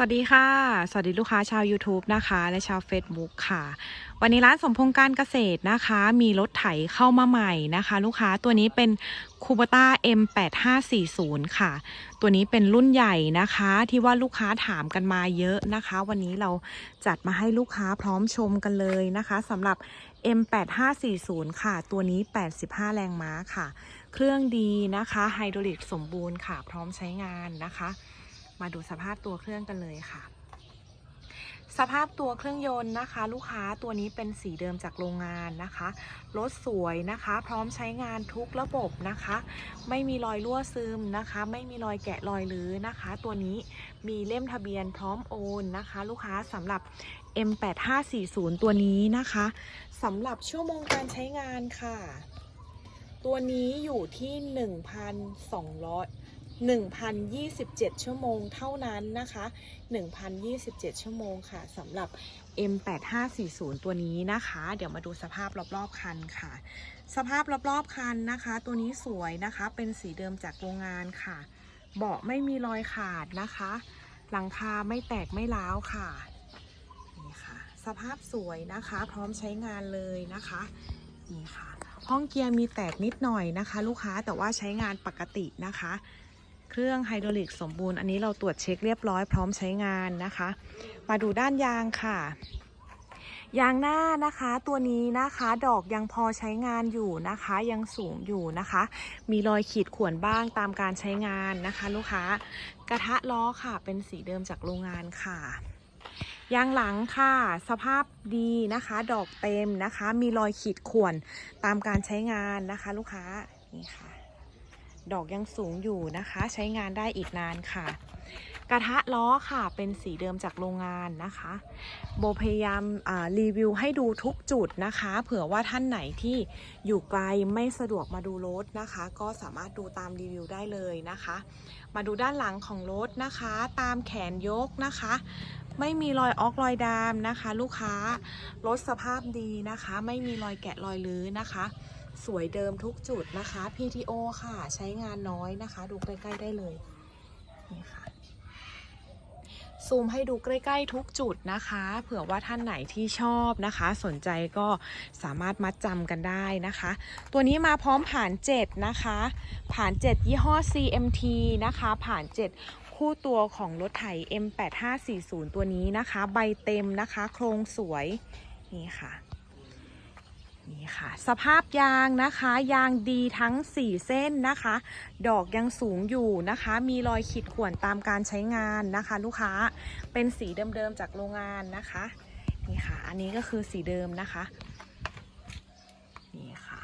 สวัสดีค่ะ สวัสดีลูกค้าชาว YouTube นะคะ และชาว Facebook ค่ะ วันนี้ร้านสมพงษ์การเกษตรนะคะ มีรถไถเข้ามาใหม่นะคะ ลูกค้าตัวนี้เป็นคูปต้า M8540 ค่ะ ตัวนี้เป็นรุ่นใหญ่นะคะที่ว่าลูกค้าถามกันมาเยอะนะคะ วันนี้เราจัดมาให้ลูกค้าพร้อมชมกันเลยนะคะสำหรับ M8540 ค่ะ ตัวนี้ 85 แรงม้าค่ะ เครื่องดีนะคะไฮดรอลิกสมบูรณ์ค่ะ พร้อมใช้งานนะคะ มาดูสภาพตัวเครื่องกันเลยค่ะ สภาพตัวเครื่องยนต์นะคะ ลูกค้าตัวนี้เป็นสีเดิมจากโรงงานนะคะรถสวยนะคะ พร้อมใช้งานทุกระบบนะคะ ไม่มีรอยรั่วซึมนะคะ ไม่มีรอยแกะรอยลื้อนะคะ ตัวนี้มีเล่มทะเบียนพร้อมโอนนะคะ ลูกค้าสำหรับ M8540 ตัวนี้นะคะสำหรับชั่วโมงการใช้งานค่ะ ตัวนี้อยู่ที่ 1,200 1,027 ชั่วโมงเท่านั้นนะคะ 1,027 ชั่วโมงค่ะสำหรับ M8540 ตัวนี้นะคะ เดี๋ยวมาดูสภาพรอบๆคันค่ะ สภาพรอบๆคันนะคะ ตัวนี้สวยนะคะ เป็นสีเดิมจากโรงงานค่ะ เบาะไม่มีรอยขาดนะคะ หลังคาไม่แตกไม่ร้าวค่ะนี่ค่ะ สภาพสวยนะคะ พร้อมใช้งานเลยนะคะนี่ค่ะ ห้องเกียร์มีแตกนิดหน่อยนะคะ ลูกค้าแต่ว่าใช้งานปกตินะคะ เครื่องไฮดรอลิกสมบูรณ์อันนี้เราตรวจเช็คเรียบร้อยพร้อมใช้งานนะคะ มาดูด้านยางค่ะยางหน้านะคะตัวนี้นะคะดอกยังพอใช้งานอยู่นะคะ ยังสูงอยู่นะคะ มีรอยขีดข่วนบ้างตามการใช้งานนะคะ ลูกค้ากระทะล้อค่ะ เป็นสีเดิมจากโรงงานค่ะยางหลังค่ะ สภาพดีนะคะ ดอกเต็มนะคะ มีรอยขีดข่วนตามการใช้งานนะคะ ลูกค้านี่ค่ะ ดอกยังสูงอยู่นะคะ ใช้งานได้อีกนานค่ะ กระทะล้อค่ะเป็นสีเดิมจากโรงงานนะคะ โบพยายามรีวิวให้ดูทุกจุดนะคะ เผื่อว่าท่านไหนที่อยู่ไกลไม่สะดวกมาดูรถนะคะ ก็สามารถดูตามรีวิวได้เลยนะคะ มาดูด้านหลังของรถนะคะ ตามแขนยกนะคะไม่มีรอยออกรอยดามนะคะ ลูกค้ารถสภาพดีนะคะ ไม่มีรอยแกะรอยลื้อนะคะ สวยเดิมทุกจุดนะคะ PTO ค่ะใช้งานน้อยนะคะ ดูใกล้ๆได้เลยนี่ค่ะซูมให้ดูใกล้ๆทุกจุดนะคะ เผื่อว่าท่านไหนที่ชอบนะคะ สนใจก็สามารถมัดจำกันได้นะคะ ตัวนี้มาพร้อมผ่าน 7 นะคะ ผ่าน 7 ยี่ห้อ CMT นะคะ ผ่าน 7 คู่ตัวของรถไถ M8540 ตัวนี้นะคะ ใบเต็มนะคะ โครงสวย นี่ค่ะ นี่ค่ะ สภาพยางนะคะ ยางดีทั้ง 4 เส้นนะคะ ดอกยังสูงอยู่นะคะ มีรอยขีดข่วนตามการใช้งานนะคะ ลูกค้าเป็นสีเดิมๆจากโรงงานนะคะ นี่ค่ะ อันนี้ก็คือสีเดิมนะคะ นี่ค่ะ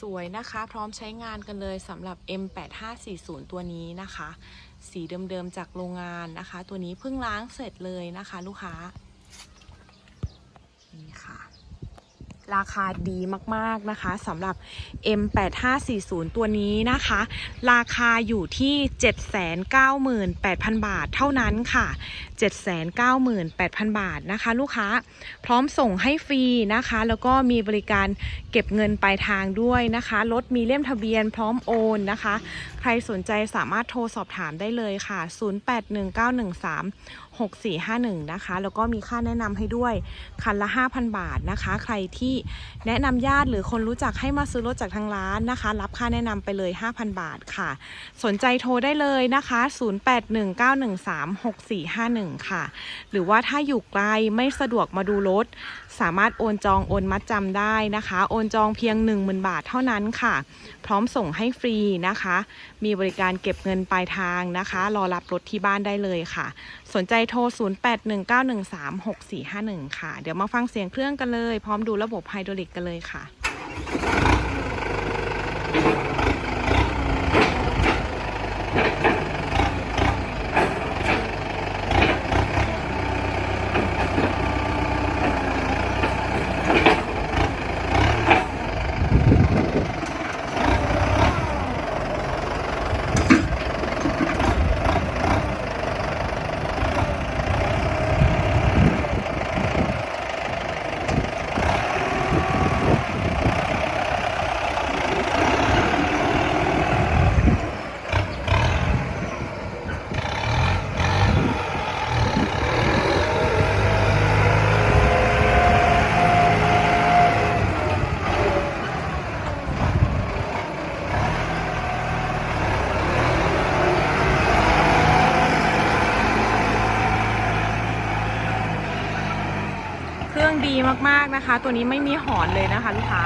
สวยนะคะ พร้อมใช้งานกันเลยสำหรับ M8540 ตัวนี้นะคะ สีเดิมๆจากโรงงานนะคะ ตัวนี้เพิ่งล้างเสร็จเลยนะคะ ลูกค้า นี่ค่ะ ราคาดีมากๆนะคะสำหรับ M8540 ตัวนี้นะคะ ราคาอยู่ที่ 798,000 บาทเท่านั้นค่ะ 798,000 บาทนะคะ ลูกค้าพร้อมส่งให้ฟรีนะคะ แล้วก็มีบริการเก็บเงินปลายทางด้วยนะคะรถมีเล่มทะเบียนพร้อมโอนนะคะ ใครสนใจสามารถโทรสอบถามได้เลยค่ะ 081913 6451 นะคะ แล้วก็มีค่าแนะนำให้ด้วย คันละ 5,000 บาทนะคะ ใครที่แนะนำญาติหรือคนรู้จักให้มาซื้อรถจากทางร้านนะคะ รับค่าแนะนำไปเลย 5,000 บาทค่ะ สนใจโทรได้เลยนะคะ 0819136451 ค่ะ หรือว่าถ้าอยู่ไกลไม่สะดวกมาดูรถ สามารถโอนจองโอนมัดจำได้นะคะ โอนจองเพียง 10,000 บาทเท่านั้นค่ะ พร้อมส่งให้ฟรีนะคะ มีบริการเก็บเงินปลายทางนะคะ รอรับรถที่บ้านได้เลยค่ะ สนใจโทร 0819136451 ค่ะ เดี๋ยวมาฟังเสียงเครื่องกันเลย พร้อมดูระบบไฮดรอลิกกันเลยค่ะ ดีมากๆนะคะ ตัวนี้ไม่มีหอนเลยนะคะลูกค้า